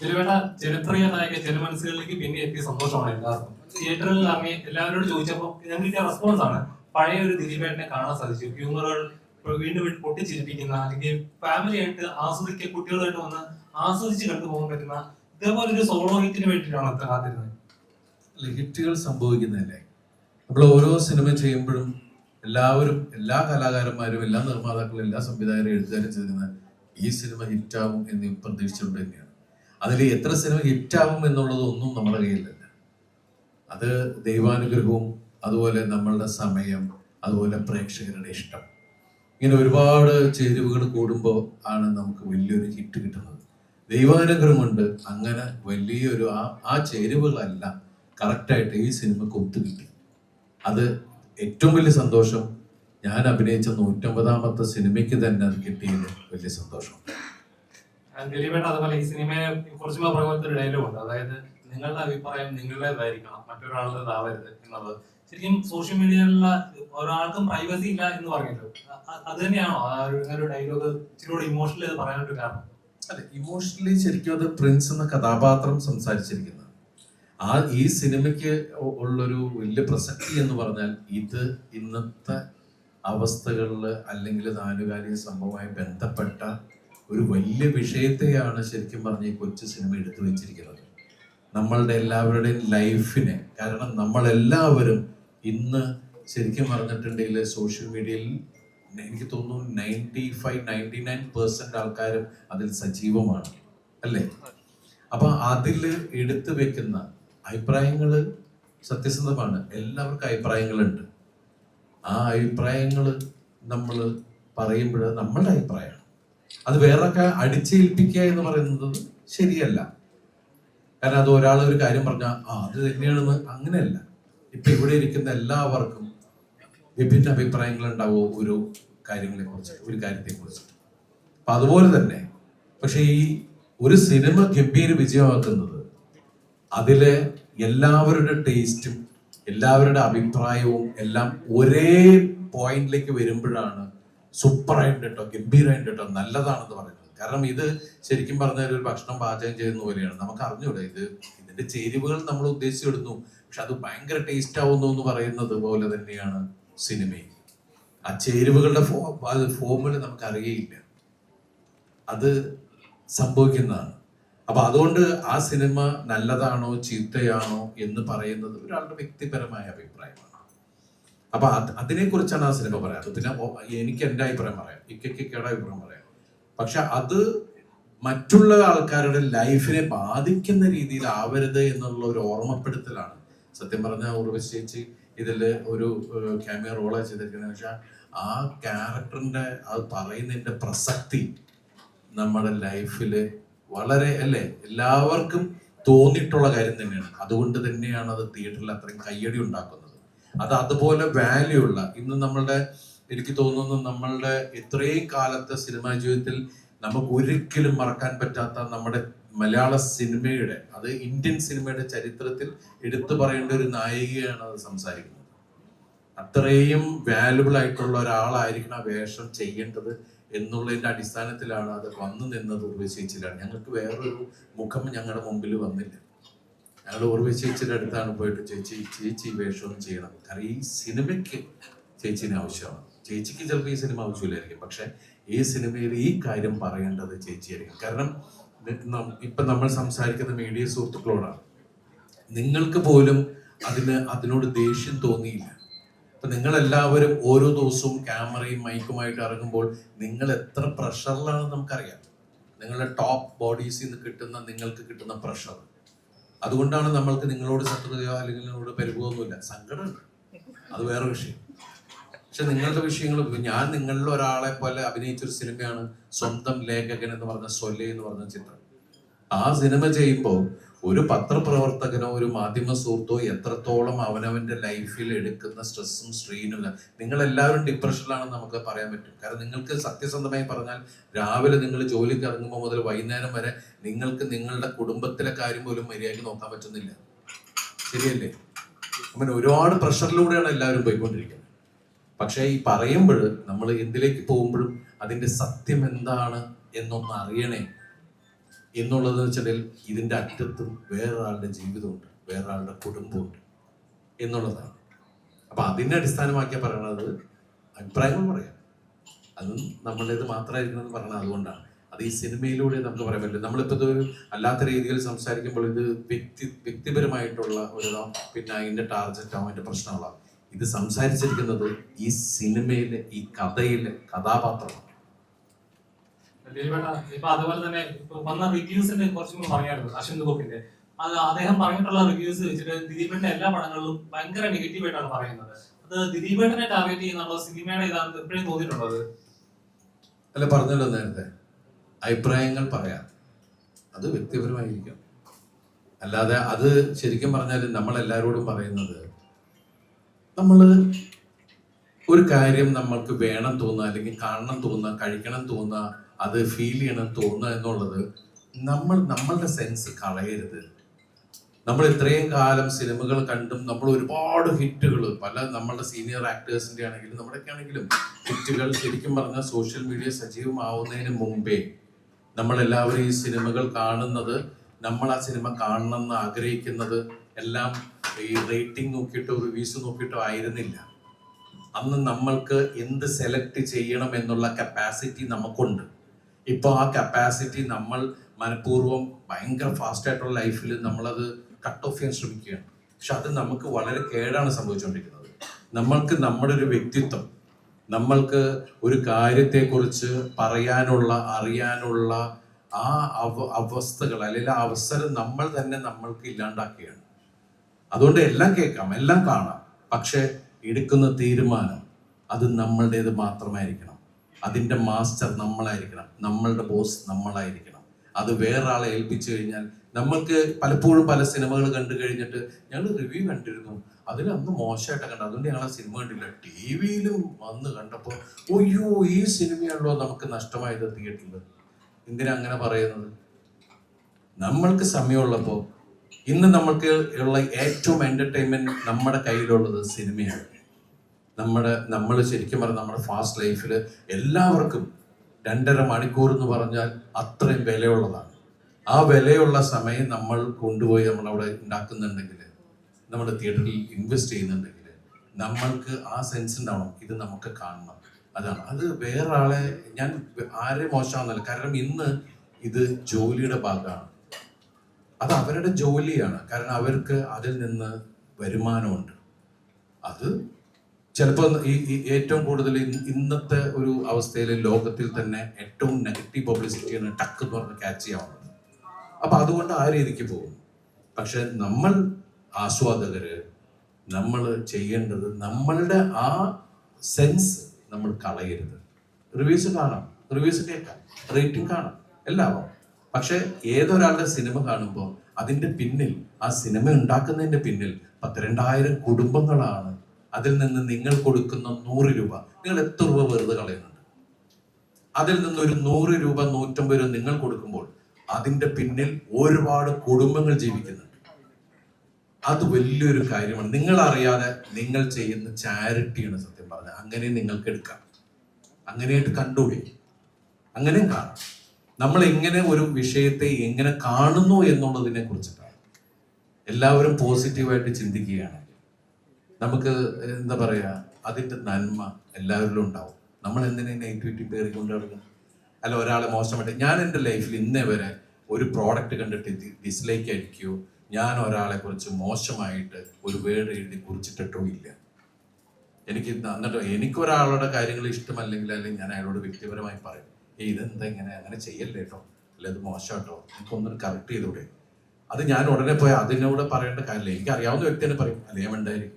ചെറുവേട്ട ചരിത്രീയ നായക ജനമനസ്സുകളിലേക്ക് പിന്നെ എത്തിയ സന്തോഷമാണ് എല്ലാവർക്കും. തിയേറ്ററിൽ ഇറങ്ങി എല്ലാവരോടും ചോദിച്ചപ്പോൾ ഞങ്ങൾ കിട്ടിയ റെസ്പോൺസ് ആണ്. പഴയ ഒരു ദിലീപേട്ടനെ കാണാൻ സാധിച്ചു. ഹ്യൂമറുകൾ വീണ്ടും വീണ്ടും പൊട്ടിച്ചിരിപ്പിക്കുന്ന അല്ലെങ്കിൽ ഫാമിലി ആയിട്ട് ആസ്വദിക്കുക കുട്ടികളായിട്ട് വന്ന് ആസ്വദിച്ച് കണ്ടുപോകാൻ പറ്റുന്ന ഇതേപോലെ ഒരു സോളോ ഹിറ്റിന് വേണ്ടിയിട്ടാണ് അത്ര കാത്തിരുന്നത്. അല്ല, ഹിറ്റുകൾ സംഭവിക്കുന്നതല്ലേ? നമ്മൾ ഓരോ സിനിമ ചെയ്യുമ്പോഴും എല്ലാവരും എല്ലാ കലാകാരന്മാരും എല്ലാ നിർമ്മാതാക്കളും എല്ലാ സംവിധായകരും എഴുതാനും ചെയ്യുന്നത് ഈ സിനിമ ഹിറ്റാവും എന്ന് പ്രതീക്ഷിച്ചുകൊണ്ട് തന്നെയാണ്. അതിൽ എത്ര സിനിമ ഹിറ്റാകും എന്നുള്ളതൊന്നും നമ്മുടെ കയ്യിലല്ല. അത് ദൈവാനുഗ്രഹവും അതുപോലെ നമ്മളുടെ സമയം അതുപോലെ പ്രേക്ഷകരുടെ ഇഷ്ടം. ഇങ്ങനെ ഒരുപാട് ചേരുവകൾ കൂടുമ്പോൾ ആണ് നമുക്ക് വലിയൊരു ഹിറ്റ് കിട്ടുന്നത്. ദൈവാനുഗ്രഹം കൊണ്ട് അങ്ങനെ വലിയൊരു ആ ആ ചേരുവകളെല്ലാം കറക്റ്റായിട്ട് ഈ സിനിമ സിനിമക്ക് ഒത്തുകിട്ടി അത് ഏറ്റവും വലിയ സന്തോഷം ഞാൻ അഭിനയിച്ച നൂറ്റമ്പതാമത്തെ സിനിമയ്ക്ക് തന്നെ അത് കിട്ടിയത് വലിയ സന്തോഷം ദിലീപേട്ട അതുപോലെ ഈ സിനിമയെ കുറച്ചുകൂടെ പറയുമ്പോഴത്തെ ഒരു അതായത് നിങ്ങളുടെ അഭിപ്രായം നിങ്ങളുടേതായിരിക്കണം മറ്റൊരാളുടേതാവരുത് എന്നുള്ളത്. ശരിക്കും സോഷ്യൽ മീഡിയയിലുള്ള ഒരാൾക്കും പ്രൈവസി ഇല്ല എന്ന് പറഞ്ഞല്ലോ അത് തന്നെയാണോ? ഒരു- ഡയലോഗ് ഇച്ചിരി ഇമോഷണലി അത് പറയാനൊരു കാരണം? അതെ ഇമോഷണലി ശരിക്കും അത് പ്രിൻസ് എന്ന കഥാപാത്രം സംസാരിച്ചിരിക്കുന്നത്. ആ ഈ സിനിമയ്ക്ക് ഉള്ളൊരു വലിയ പ്രസക്തി എന്ന് പറഞ്ഞാൽ ഇത് ഇന്നത്തെ അവസ്ഥകളിൽ അല്ലെങ്കിൽ ആനുകാലിക സംഭവമായി ബന്ധപ്പെട്ട ഒരു വലിയ വിഷയത്തെയാണ് ശരിക്കും പറഞ്ഞ ഈ കൊച്ചു സിനിമ എടുത്തു വെച്ചിരിക്കുന്നത്. നമ്മളുടെ എല്ലാവരുടെയും ലൈഫിനെ കാരണം നമ്മളെല്ലാവരും ഇന്ന് ശരിക്കും പറഞ്ഞിട്ടുണ്ടെങ്കിൽ സോഷ്യൽ മീഡിയയിൽ എനിക്ക് തോന്നുന്നു ninety five ninety nine percent ആൾക്കാരും അതിൽ സജീവമാണ് അല്ലേ? അപ്പൊ അതിൽ എടുത്തു വെക്കുന്ന അഭിപ്രായങ്ങൾ സത്യസന്ധമാണ്. എല്ലാവർക്കും അഭിപ്രായങ്ങളുണ്ട്. ആ അഭിപ്രായങ്ങൾ നമ്മൾ പറയുമ്പോൾ നമ്മളുടെ അഭിപ്രായമാണ്. അത് വേറൊക്കെ അടിച്ചേൽപ്പിക്കുക എന്ന് പറയുന്നത് ശരിയല്ല. കാരണം അത് ഒരാൾ ഒരു കാര്യം പറഞ്ഞാൽ ആ അത് തന്നെയാണെന്ന് അങ്ങനെയല്ല. ഇപ്പൊ ഇവിടെ ഇരിക്കുന്ന എല്ലാവർക്കും വിഭിന്ന അഭിപ്രായങ്ങൾ ഉണ്ടാവും ഒരു കാര്യങ്ങളെ കുറിച്ച് ഒരു കാര്യത്തെ കുറിച്ച്? അപ്പൊ അതുപോലെ തന്നെ പക്ഷെ ഈ ഒരു സിനിമ ഗംഭീര വിജയമാക്കുന്നത് അതിലെ എല്ലാവരുടെ ടേസ്റ്റും എല്ലാവരുടെ അഭിപ്രായവും എല്ലാം ഒരേ പോയിന്റിലേക്ക് വരുമ്പോഴാണ് സൂപ്പറായിട്ട് കേട്ടോ ഗംഭീരമായിട്ട് കേട്ടോ നല്ലതാണെന്ന് പറയുന്നത്. കാരണം ഇത് ശരിക്കും പറഞ്ഞാൽ ഒരു ഭക്ഷണം പാചകം ചെയ്യുന്ന പോലെയാണ്. നമുക്ക് അറിഞ്ഞൂടെ ഇത്? ഇതിന്റെ ചേരുവകൾ നമ്മൾ ഉദ്ദേശിച്ചിടുന്നു. പക്ഷെ അത് ഭയങ്കര ടേസ്റ്റ് ആവുന്നു എന്ന് പറയുന്നത് പോലെ തന്നെയാണ് സിനിമയും ആ ചേരുവകളുടെ ഫോ ഫോമുകൾ നമുക്ക് അറിയയില്ല. അത് സംഭവിക്കുന്നതാണ്. അപ്പൊ അതുകൊണ്ട് ആ സിനിമ നല്ലതാണോ ചീത്തയാണോ എന്ന് പറയുന്നത് ഒരാളുടെ വ്യക്തിപരമായ അഭിപ്രായമാണ്. അപ്പൊ അത് അതിനെ കുറിച്ചാണ് ആ സിനിമ പറയാറ്. പിന്നെ എനിക്ക് എന്റെ അഭിപ്രായം പറയാം. ഇക്കയ്ക്കൊക്കെയുടെ അഭിപ്രായം പറയാം. പക്ഷെ അത് മറ്റുള്ള ആൾക്കാരുടെ ലൈഫിനെ ബാധിക്കുന്ന രീതിയിൽ ആവരുത് എന്നുള്ള ഒരു ഓർമ്മപ്പെടുത്തലാണ്. സത്യം പറഞ്ഞ ഉറവശേച്ച് ഇതിൽ ഒരു ക്യാമിയ റോളാണ് ചെയ്തിരിക്കുന്നത്. പക്ഷെ ആ ക്യാരക്ടറിന്റെ അത് പറയുന്നതിന്റെ പ്രസക്തി നമ്മുടെ ലൈഫിൽ വളരെ അല്ലേ? എല്ലാവർക്കും തോന്നിയിട്ടുള്ള കാര്യം തന്നെയാണ്. അതുകൊണ്ട് തന്നെയാണ് അത് തിയേറ്ററിൽ അത്രയും കയ്യടി ഉണ്ടാക്കുന്നത്. അത് അതുപോലെ വാല്യൂ ഉള്ള ഇന്ന് നമ്മളുടെ എനിക്ക് തോന്നുന്നു നമ്മളുടെ ഇത്രയും കാലത്തെ സിനിമാ ജീവിതത്തിൽ നമുക്ക് ഒരിക്കലും മറക്കാൻ പറ്റാത്ത നമ്മുടെ മലയാള സിനിമയുടെ അത് ഇന്ത്യൻ സിനിമയുടെ ചരിത്രത്തിൽ എടുത്തു പറയേണ്ട ഒരു നായികയാണ് അത് സംസാരിക്കുന്നത്. അത്രയും വാല്യുബിൾ ആയിട്ടുള്ള ഒരാളായിരിക്കണം ആ വേഷം ചെയ്യേണ്ടത് എന്നുള്ളതിന്റെ അടിസ്ഥാനത്തിലാണ് അത് വന്നു നിന്നത് ഉർവശേച്ചിയിലാണ് ഞങ്ങൾക്ക് വേറൊരു മുഖം ഞങ്ങളുടെ മുമ്പിൽ വന്നില്ല. ഞങ്ങൾ ചേച്ചിയുടെ അടുത്താണ് പോയിട്ട് ചേച്ചി ചേച്ചി വേഷവും വേഷം ചെയ്യണം. കാരണം ഈ സിനിമയ്ക്ക് ചേച്ചീനെ ആവശ്യമാണ്. ചേച്ചിക്ക് ചിലപ്പോൾ ഈ സിനിമ ആവശ്യമില്ലായിരിക്കും. പക്ഷെ ഈ സിനിമയിൽ ഈ കാര്യം പറയേണ്ടത് ചേച്ചിയായിരിക്കും. കാരണം ഇപ്പം നമ്മൾ സംസാരിക്കുന്ന മീഡിയ സുഹൃത്തുക്കളോടാണ്. നിങ്ങൾക്ക് പോലും അതിന് അതിനോട് ദേഷ്യം തോന്നിയില്ല. അപ്പം നിങ്ങളെല്ലാവരും ഓരോ ദിവസവും ക്യാമറയും മൈക്കുമായിട്ട് ഇറങ്ങുമ്പോൾ നിങ്ങൾ എത്ര പ്രഷറിലാണെന്ന് നമുക്കറിയാം. നിങ്ങളുടെ ടോപ്പ് ബോഡീസിൽ നിന്ന് കിട്ടുന്ന നിങ്ങൾക്ക് കിട്ടുന്ന പ്രഷർ അതുകൊണ്ടാണ് നമ്മൾക്ക് നിങ്ങളോട് ശത്രുതയോ അല്ലെങ്കിൽ നിങ്ങളോട് പരിഭവമൊന്നുമില്ല സങ്കടമുണ്ട്. അത് വേറെ വിഷയം. പക്ഷെ നിങ്ങളുടെ വിഷയങ്ങൾ ഞാൻ നിങ്ങളിൽ ഒരാളെ പോലെ അഭിനയിച്ച ഒരു സിനിമയാണ് സ്വന്തം ലേഖകൻ എന്ന് പറഞ്ഞ സൊല്ലെ എന്ന് പറഞ്ഞ ചിത്രം. ആ സിനിമ ചെയ്യുമ്പോൾ ഒരു പത്രപ്രവർത്തകനോ ഒരു മാധ്യമ സുഹൃത്തോ എത്രത്തോളം അവനവന്റെ ലൈഫിൽ എടുക്കുന്ന സ്ട്രെസ്സും സ്ട്രെയിനും നിങ്ങൾ എല്ലാവരും ഡിപ്രഷനിലാണെന്ന് നമുക്ക് പറയാൻ പറ്റും. കാരണം നിങ്ങൾക്ക് സത്യസന്ധമായി പറഞ്ഞാൽ രാവിലെ നിങ്ങൾ ജോലിക്ക് ഇറങ്ങുമ്പോൾ മുതൽ വൈകുന്നേരം വരെ നിങ്ങൾക്ക് നിങ്ങളുടെ കുടുംബത്തിലെ കാര്യം പോലും മര്യാദയ്ക്ക് നോക്കാൻ പറ്റുന്നില്ല. ശരിയല്ലേ? അങ്ങനെ ഒരുപാട് പ്രഷറിലൂടെയാണ് എല്ലാവരും പോയിക്കൊണ്ടിരിക്കുന്നത്. പക്ഷേ ഈ പറയുമ്പോൾ നമ്മൾ എന്തിലേക്ക് പോകുമ്പോഴും അതിന്റെ സത്യം എന്താണ് എന്നൊന്ന് അറിയണേ. എന്നുള്ളത് വെച്ചാൽ ഇതിന്റെ അറ്റത്തും വേറൊരാളുടെ ജീവിതമുണ്ട് വേറൊരാളുടെ കുടുംബമുണ്ട് എന്നുള്ളതാണ്. അപ്പം അതിനെ അടിസ്ഥാനമാക്കിയാ പറയണത് അഭിപ്രായങ്ങൾ പറയാം. അത് നമ്മളുടേത് മാത്രമായിരിക്കണം എന്ന് പറയണത് അതുകൊണ്ടാണ്. അത് ഈ സിനിമയിലൂടെ നമുക്ക് പറയാൻ പറ്റില്ല. നമ്മളിപ്പോൾ ഇത് അല്ലാത്ത രീതിയിൽ സംസാരിക്കുമ്പോൾ ഇത് വ്യക്തി വ്യക്തിപരമായിട്ടുള്ള ഒരു പിന്നെ അതിന്റെ ടാർജറ്റോ അതിന്റെ പ്രശ്നങ്ങളോ ഇത് സംസാരിച്ചിരിക്കുന്നത് ഈ സിനിമയിലെ ഈ കഥയിലെ കഥാപാത്രമാണ്. അതുപോലെ തന്നെ വന്ന റിവ്യൂസിന്റെ കുറച്ചും കൂടി പറയാനുള്ളത് അശ്വന്ത് ഗോപിന്റെ അത് അദ്ദേഹം പറഞ്ഞിട്ടുള്ള റിവ്യൂസ് വെച്ചിട്ട് ദിലീപേട്ടന്റെ എല്ലാ പടങ്ങളിലും ഭയങ്കര നെഗറ്റീവ് ആയിട്ടാണ് പറയുന്നത്. അത് ദിലീപേട്ടനെ ടാർഗറ്റ് ചെയ്യുന്നുള്ള സിനിമയുടെ ഇതാണ് എപ്പോഴും തോന്നിയിട്ടുള്ളത് അല്ല പറഞ്ഞല്ലോ നേരത്തെ. അഭിപ്രായങ്ങൾ പറയാം. അത് വ്യക്തിപരമായിരിക്കും. അല്ലാതെ അത് ശരിക്കും പറഞ്ഞാൽ നമ്മൾ എല്ലാവരോടും പറയുന്നത് നമ്മൾ ഒരു കാര്യം നമ്മൾക്ക് വേണം തോന്നുക അല്ലെങ്കിൽ കാണണം തോന്നുക കഴിക്കണം തോന്നുക അത് ഫീൽ ചെയ്യണം തോന്നുക എന്നുള്ളത് നമ്മൾ നമ്മളുടെ സെൻസ് കളയരുത്. നമ്മൾ ഇത്രയും കാലം സിനിമകൾ കണ്ടും നമ്മൾ ഒരുപാട് ഹിറ്റുകൾ പല നമ്മളുടെ സീനിയർ ആക്ടേഴ്സിന്റെ ആണെങ്കിലും നമ്മുടെയൊക്കെ ആണെങ്കിലും ഹിറ്റുകൾ ശരിക്കും പറഞ്ഞാൽ സോഷ്യൽ മീഡിയ സജീവമാവുന്നതിന് മുമ്പേ നമ്മളെല്ലാവരും ഈ സിനിമകൾ കാണുന്നത് നമ്മൾ ആ സിനിമ കാണണം എന്ന് ആഗ്രഹിക്കുന്നത് എല്ലാം ഈ റേറ്റിംഗ് നോക്കിയിട്ടോ റിവ്യൂസ് നോക്കിയിട്ടോ ആയിരുന്നില്ല. അന്ന് നമ്മൾക്ക് എന്ത് സെലക്ട് ചെയ്യണം എന്നുള്ള കപ്പാസിറ്റി നമുക്കുണ്ട്. ഇപ്പോൾ ആ കപ്പാസിറ്റി നമ്മൾ മനഃപൂർവം ഭയങ്കര ഫാസ്റ്റ് ആയിട്ടുള്ള ലൈഫിൽ നമ്മളത് കട്ട് ഓഫ് ചെയ്യാൻ ശ്രമിക്കുകയാണ്. പക്ഷെ അത് നമുക്ക് വളരെ കേടാണ് സംഭവിച്ചുകൊണ്ടിരിക്കുന്നത് നമ്മൾക്ക് നമ്മുടെ ഒരു വ്യക്തിത്വം നമ്മൾക്ക് ഒരു കാര്യത്തെക്കുറിച്ച് പറയാനുള്ള അറിയാനുള്ള ആ അവ അവസ്ഥകൾ അല്ലെങ്കിൽ ആ അവസരം നമ്മൾ തന്നെ നമ്മൾക്ക് ഇല്ലാണ്ടാക്കുകയാണ്. അതുകൊണ്ട് എല്ലാം കേൾക്കാം എല്ലാം കാണാം. പക്ഷെ എടുക്കുന്ന തീരുമാനം അത് നമ്മളുടേത് മാത്രമായിരിക്കണം. അതിന്റെ മാസ്റ്റർ നമ്മളായിരിക്കണം. നമ്മളുടെ ബോസ് നമ്മളായിരിക്കണം. അത് വേറൊരാളെ ഏൽപ്പിച്ചു കഴിഞ്ഞാൽ നമ്മൾക്ക് പലപ്പോഴും പല സിനിമകൾ കണ്ടു കഴിഞ്ഞിട്ട് ഞങ്ങൾ റിവ്യൂ കണ്ടിരുന്നു. അതിൽ അന്ന് മോശമായിട്ടാണ് കണ്ടത്. അതുകൊണ്ട് ഞങ്ങൾ ആ സിനിമ കണ്ടില്ല. ടി വിയിലും വന്ന് കണ്ടപ്പോൾ ഒയ്യോ ഈ സിനിമയാണല്ലോ നമുക്ക് നഷ്ടമായത് തിയേറ്ററിൽ എന്തിനാ അങ്ങനെ പറയുന്നത്? നമ്മൾക്ക് സമയമുള്ളപ്പോൾ ഇന്ന് നമ്മൾക്ക് ഉള്ള ഏറ്റവും എന്റർടൈൻമെന്റ് നമ്മുടെ കയ്യിലുള്ളത് സിനിമയാണ്. നമ്മുടെ നമ്മൾ ശരിക്കും പറഞ്ഞാൽ നമ്മുടെ ഫാസ്റ്റ് ലൈഫിൽ എല്ലാവർക്കും രണ്ടര മണിക്കൂർ എന്ന് പറഞ്ഞാൽ അത്രയും വിലയുള്ളതാണ്. ആ വിലയുള്ള സമയം നമ്മൾ കൊണ്ടുപോയി നമ്മൾ അവിടെ ഉണ്ടാക്കുന്നുണ്ടെങ്കിൽ നമ്മുടെ തിയേറ്ററിൽ ഇൻവെസ്റ്റ് ചെയ്യുന്നുണ്ടെങ്കിൽ നമ്മൾക്ക് ആ സെൻസ് ഉണ്ടാവണം ഇത് നമുക്ക് കാണണം. അതാണ്. അത് വേറെ ആളെ ഞാൻ ആരെ മോശമാണെന്നല്ല കാരണം ഇന്ന് ഇത് ജോലിയുടെ ഭാഗമാണ്. അത് അവരുടെ ജോലിയാണ്. കാരണം അവർക്ക് അതിൽ നിന്ന് വരുമാനമുണ്ട്. അത് ചിലപ്പോൾ ഈ ഏറ്റവും കൂടുതൽ ഇന്നത്തെ ഒരു അവസ്ഥയിൽ ലോകത്തിൽ തന്നെ ഏറ്റവും നെഗറ്റീവ് പബ്ലിസിറ്റിയാണ് ടക്ക് എന്ന് പറഞ്ഞ് ക്യാച്ച് ചെയ്യാവുന്നത്. അപ്പൊ അതുകൊണ്ട് ആ രീതിക്ക് പോകും പക്ഷെ നമ്മൾ ആസ്വാദകര് നമ്മൾ ചെയ്യേണ്ടത് നമ്മളുടെ ആ സെൻസ് നമ്മൾ കളയരുത്. റിവ്യൂസ് കാണാം റിവ്യൂസ് കേൾക്കാം റേറ്റിംഗ് കാണാം എല്ലാവും. പക്ഷെ ഏതൊരാളുടെ സിനിമ കാണുമ്പോൾ അതിന്റെ പിന്നിൽ ആ സിനിമ ഉണ്ടാക്കുന്നതിന്റെ പിന്നിൽ പത്തിരണ്ടായിരം കുടുംബങ്ങളാണ് അതിൽ നിന്ന് നിങ്ങൾ കൊടുക്കുന്ന നൂറ് രൂപ. നിങ്ങൾ എത്ര രൂപ വെറുതെ കളയുന്നുണ്ട്? അതിൽ നിന്ന് ഒരു നൂറ് രൂപ നൂറ്റമ്പത് രൂപ നിങ്ങൾ കൊടുക്കുമ്പോൾ അതിന്റെ പിന്നിൽ ഒരുപാട് കുടുംബങ്ങൾ ജീവിക്കുന്നുണ്ട്. അത് വലിയൊരു കാര്യമാണ്. നിങ്ങൾ അറിയാതെ നിങ്ങൾ ചെയ്യുന്ന ചാരിറ്റിയാണ് സത്യം പറഞ്ഞത്. അങ്ങനെ നിങ്ങൾക്ക് എടുക്കാം. അങ്ങനെയായിട്ട് കണ്ടുകൂടി അങ്ങനെയും കാണാം. നമ്മൾ എങ്ങനെ ഒരു വിഷയത്തെ എങ്ങനെ കാണുന്നു എന്നുള്ളതിനെ കുറിച്ചിട്ടാണ്. എല്ലാവരും പോസിറ്റീവായിട്ട് ചിന്തിക്കുകയാണെങ്കിൽ നമുക്ക് എന്താ പറയുക അതിന്റെ നന്മ എല്ലാവരിലും ഉണ്ടാവും. നമ്മൾ എന്തിനെ നെഗറ്റിവിറ്റി പേറി കൊണ്ട് നടക്കുന്നത് അല്ല ഒരാളെ മോശമായിട്ട് ഞാൻ എന്റെ ലൈഫിൽ ഇന്നേ വരെ ഒരു പ്രോഡക്റ്റ് കണ്ടിട്ട് ഡിസ്ലൈക്ക് അടിക്കുകയോ ഞാൻ ഒരാളെ കുറിച്ച് മോശമായിട്ട് ഒരു വേർഡ് എഴുതി കുറിച്ചിട്ടിട്ടോ ഇല്ല. എനിക്ക് എന്നിട്ട് എനിക്കൊരാളുടെ കാര്യങ്ങൾ ഇഷ്ടമല്ലെങ്കിൽ അല്ലെങ്കിൽ ഞാൻ അയാളോട് വ്യക്തിപരമായി പറയും ഏ ഇതെന്താ ഇങ്ങനെ? അങ്ങനെ ചെയ്യല്ലേ കേട്ടോ അല്ല ഇത് മോശം കേട്ടോ എനിക്കൊന്നും കറക്റ്റ് ചെയ്തൂടെ. അത് ഞാൻ ഉടനെ പോയി അതിനോട് പറയേണ്ട കാര്യമില്ല. എനിക്ക് അറിയാവുന്ന വ്യക്തിനെ പറയും അല്ലേ വേണ്ടായിരിക്കും.